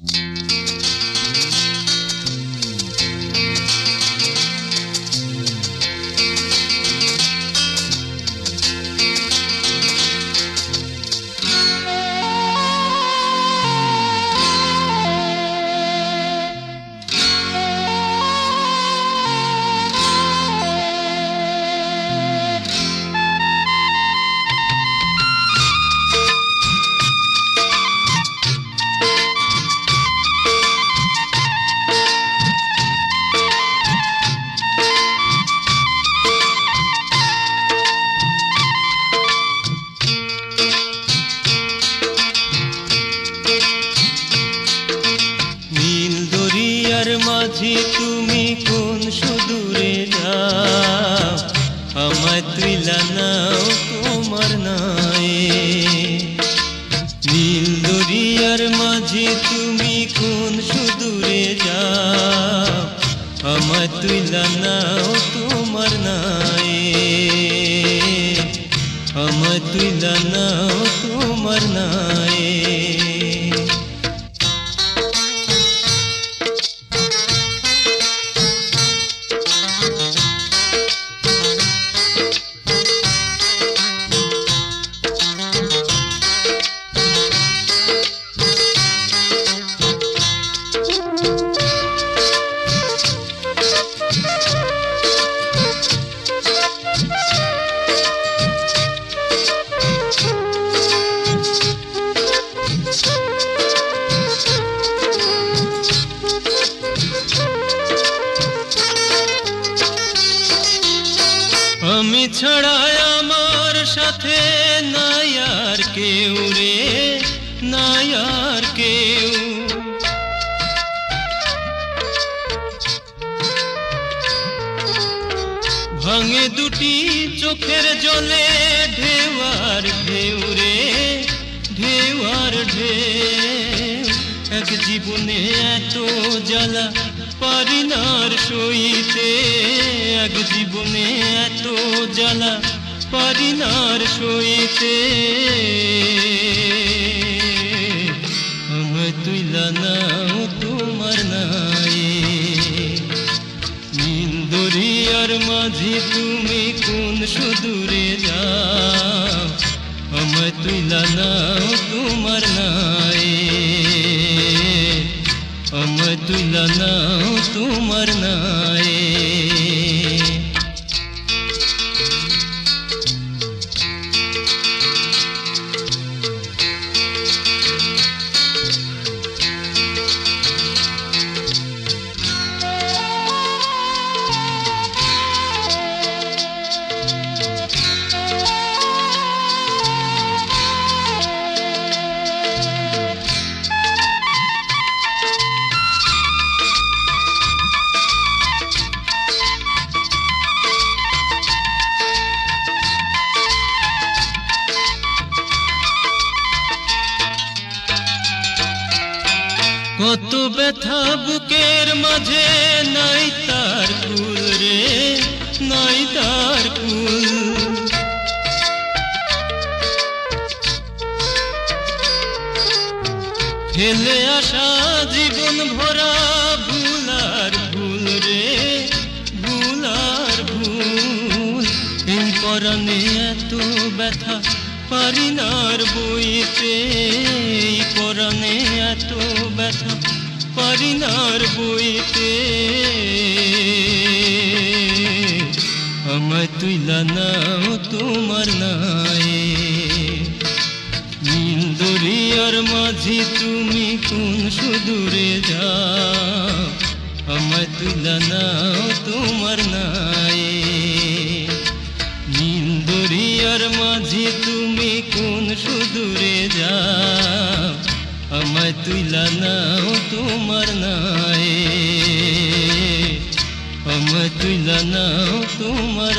নীল মাঝি তুমি কোন সুদূরে যাও? আমায় তুইলা নাও তোমার নাই নীল দরিয়ার মাঝি তুমি কোন সুদূরে যাও? আমায় তুইলা নাও তোমার নাই আমায় তুইলা নাও তোমার নাই আমি ছাড়া আমার সাথে নাই আর কেউ রে, নাই আর কেউ। ভাঙে দুটি চোখের জলে ঢেউয়ার ঢেউ রে ঢেউয়ার ঢেউ। এক জীবনে এত জ্বালা পারিনার সইতে, এক জীবনে জ্বালা পারিনার সইতে। আমায় তুইলা নাও তোমার নাই নীল মাঝি তুমি কোন সুদূরে যাও? আমায় তুইলা নাও তোমার নাই আমায় তুইলা নাও তোমার নাই কত ব্যথা বুকের মাঝে, নাই তার ফুল রে, নাই তার ফুল। ফেলে আসা জীবন ভরা ভুলার ভুল রে, ভুলার ভুল। এই পরাণে এত ব্যথা পারিনার বইতে, এই পরাণে এত ব্যথা। পারিনার বইতে, আমায় তুইলা নাও তোমার নাই নীল দরিয়ার মাঝি তুমি কোন সুদূরে যাও, আমায় তুলা নাও আমায় তুলা নাও তোমার নাই আমায় তুইলা নাও তোমার